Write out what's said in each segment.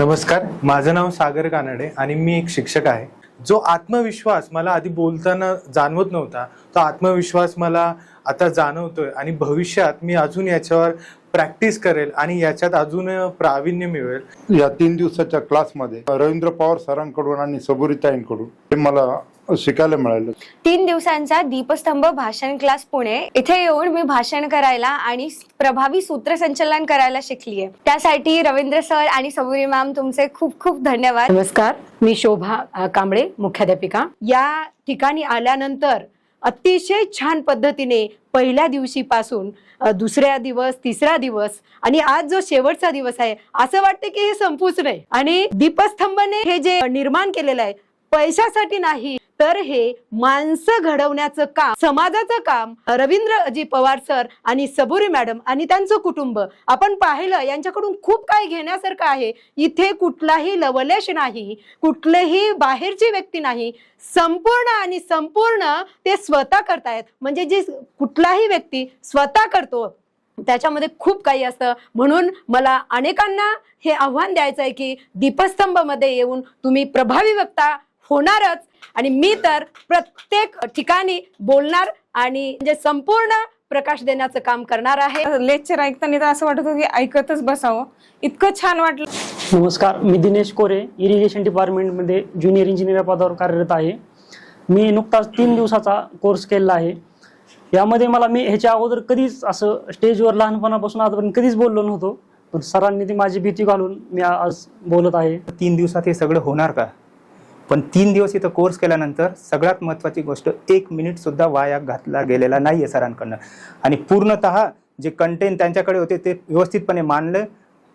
नमस्कार माझं नाव सागर कानडे आणि मी एक शिक्षक आहे. जो आत्मविश्वास मला आधी बोलताना जाणवत नव्हता तो आत्मविश्वास मला आता जाणवतोय आणि भविष्यात मी अजून याच्यावर प्रॅक्टिस करेल आणि याच्यात अजून प्रावीण्य मिळेल. या तीन दिवसाच्या क्लासमध्ये रवींद्र पवार सरांकडून आणि सबुरीताईंकडून ते मला शिकायला मिळालं. तीन दिवसांचा दीपस्तंभ भाषण क्लास पुणे. इथे येऊन मी भाषण करायला आणि प्रभावी सूत्रसंचलन करायला शिकलीये. त्यासाठी रवींद्र सर आणि सबुरी मॅम तुमचे खूप खूप धन्यवाद. नमस्कार मी शोभा अ, कांबळे मुख्याध्यापिका. या ठिकाणी आल्यानंतर अतिशय छान पद्धतीने पहिल्या दिवशीपासून अ, दुसऱ्या दिवस तिसरा दिवस आणि आज जो शेवटचा दिवस आहे असं वाटतं की हे संपूच नाही. आणि दीपस्तंभने हे जे निर्माण केलेलं आहे पैशासाठी नाही तर हे माणसं घडवण्याचं काम समाजाचं काम रवींद्रजी पवार सर आणि सबुरी मॅडम आणि त्यांचं कुटुंब. आपण पाहिलं यांच्याकडून खूप काही घेण्यासारखं आहे. इथे कुठलाही लवलेश नाही कुठलेही बाहेरची व्यक्ती नाही. संपूर्ण आणि संपूर्ण ते स्वतः करतायत. म्हणजे जी कुठलाही व्यक्ती स्वतः करतो त्याच्यामध्ये खूप काही असतं. म्हणून मला अनेकांना हे आव्हान द्यायचं आहे की दीपस्तंभमध्ये येऊन तुम्ही प्रभावी वक्ता होणारच. आणि मी तर प्रत्येक ठिकाणी बोलणार आणि म्हणजे संपूर्ण प्रकाश देण्याचं काम करणार आहे. लेक्चर ऐकताना तर असं वाटत होतं की ऐकतच बसावं. इतकं छान वाटलं. नमस्कार मी दिनेश कोरे इरिगेशन डिपार्टमेंटमध्ये ज्युनियर इंजिनियर या पदावर कार्यरत आहे. मी नुकताच तीन दिवसाचा कोर्स केलेला आहे. यामध्ये मला मी ह्याच्या अगोदर कधीच असं स्टेजवर लहानपणापासून आतापर्यंत कधीच बोललो नव्हतो. पण सरांनी ती माझी भीती घालून मी आज बोलत आहे. तीन दिवसात हे सगळं होणार का? पण तीन दिवस इथं कोर्स केल्यानंतर सगळ्यात महत्त्वाची गोष्ट एक मिनिट सुद्धा वाया घातला गेलेला नाही आहे सरांकडनं. आणि पूर्णतः जे कंटेंट त्यांच्याकडे होते ते व्यवस्थितपणे मांडलं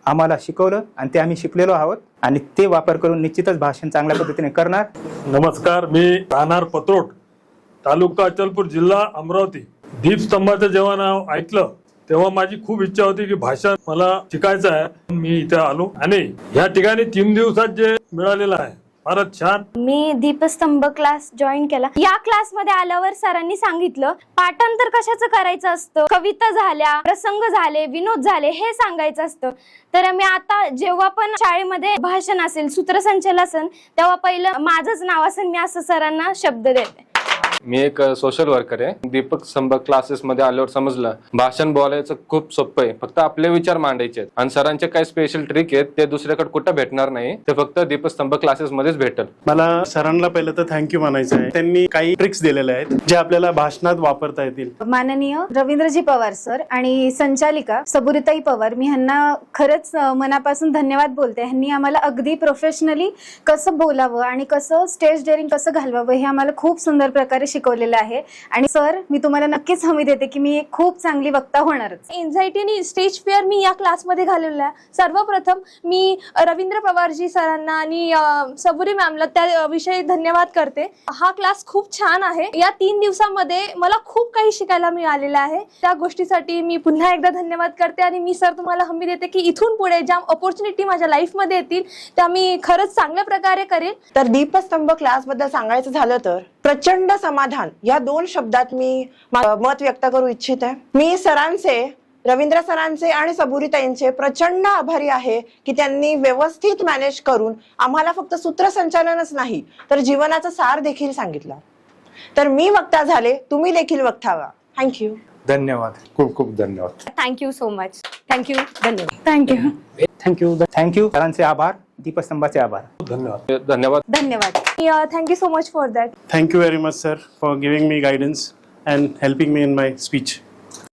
आम्हाला शिकवलं आणि ते आम्ही शिकलेलो आहोत आणि ते वापर करून निश्चितच भाषण चांगल्या पद्धतीने करणार. नमस्कार मी राहणार पत्रोट तालुका अचलपूर जिल्हा अमरावती. दीपस्तंभाचं जेव्हा नाव ऐकलं तेव्हा माझी खूप इच्छा होती की भाषण मला शिकायचं आहे. मी इथे आलो आणि या ठिकाणी तीन दिवसात जे मिळालेलं आहे फारच छान. मी दीपस्तंभ क्लास जॉईन केला. या क्लासमध्ये आल्यावर सरांनी सांगितलं पाठांतर कशाचं करायचं असतं? कविता झाल्या प्रसंग झाले विनोद झाले हे सांगायचं असतं. तर मी आता जेव्हा पण शाळेमध्ये भाषण असेल सूत्रसंचलन असेल तेव्हा पहिलं माझंच नाव असेल मी असं सरांना शब्द देते. मी एक सोशल वर्कर आहे. दीपक स्तंभ क्लासेस मध्ये आल्यावर समजलं भाषण बोलायचं खूप सोपं आहे. फक्त आपले विचार मांडायचे आहेत. आणि सरांचे काही स्पेशल ट्रिक आहेत ते दुसऱ्याकडे कुठं भेटणार नाही. ते फक्त दीपस्तंभ क्लासेस मध्येच भेटेल. मला सरांना पहिलं तर थँक्यू म्हणायचं आहे. त्यांनी काही ट्रिक्स दिलेल्या आहेत जे आपल्याला भाषणात वापरता येतील. माननीय रवींद्रजी पवार सर आणि संचालिका सबुरिताई पवार मी ह्यांना खरंच मनापासून धन्यवाद बोलते. ह्यांनी आम्हाला अगदी प्रोफेशनली कसं बोलावं आणि कसं स्टेज डेअरिंग कसं घालवावं हे आम्हाला खूप सुंदर प्रकारे शिकवलेलं आहे. आणि सर मी तुम्हाला नक्कीच हमी देते की मी एक खूप चांगली वक्ता होणारच. एन्झायटी आणि स्टेज फेअर मी या क्लासमध्ये घालवला आहे. सर्वप्रथम मी रवींद्र पवारजी सरांना आणि सबुरी मॅमला त्या विषयी धन्यवाद करते. हा क्लास खूप छान आहे. या तीन दिवसामध्ये मला खूप काही शिकायला मिळालेलं आहे. त्या गोष्टीसाठी मी पुन्हा एकदा धन्यवाद करते आणि मी सर तुम्हाला हमी देते की इथून पुढे ज्या ऑपॉर्च्युनिटी माझ्या लाईफमध्ये येतील त्या मी खरंच चांगल्या प्रकारे करेन. तर दीपस्तंभ क्लासबद्दल सांगायचं झालं तर? प्रचंड समाधान. या दोन शब्दात मी मत व्यक्त करू इच्छित आहे. मी सरांचे रवींद्र सरांचे आणि सबुरीताईंचे प्रचंड आभारी आहे की त्यांनी व्यवस्थित मॅनेज करून आम्हाला फक्त सूत्रसंचालनच नाही तर जीवनाचा सार देखील सांगितला. तर मी वक्ता झाले तुम्ही देखील वक्ता व्हा थँक्यू धन्यवाद. खूप खूप धन्यवाद. Thank you so much thank you धन्यवाद. Thank you thank you thank you सरांचे आभार. दीपस्तंभाचे आभार. धन्यवाद. धन्यवाद. धन्यवाद. Thank you so much for that thank you very much sir for giving me guidance and helping me in my speech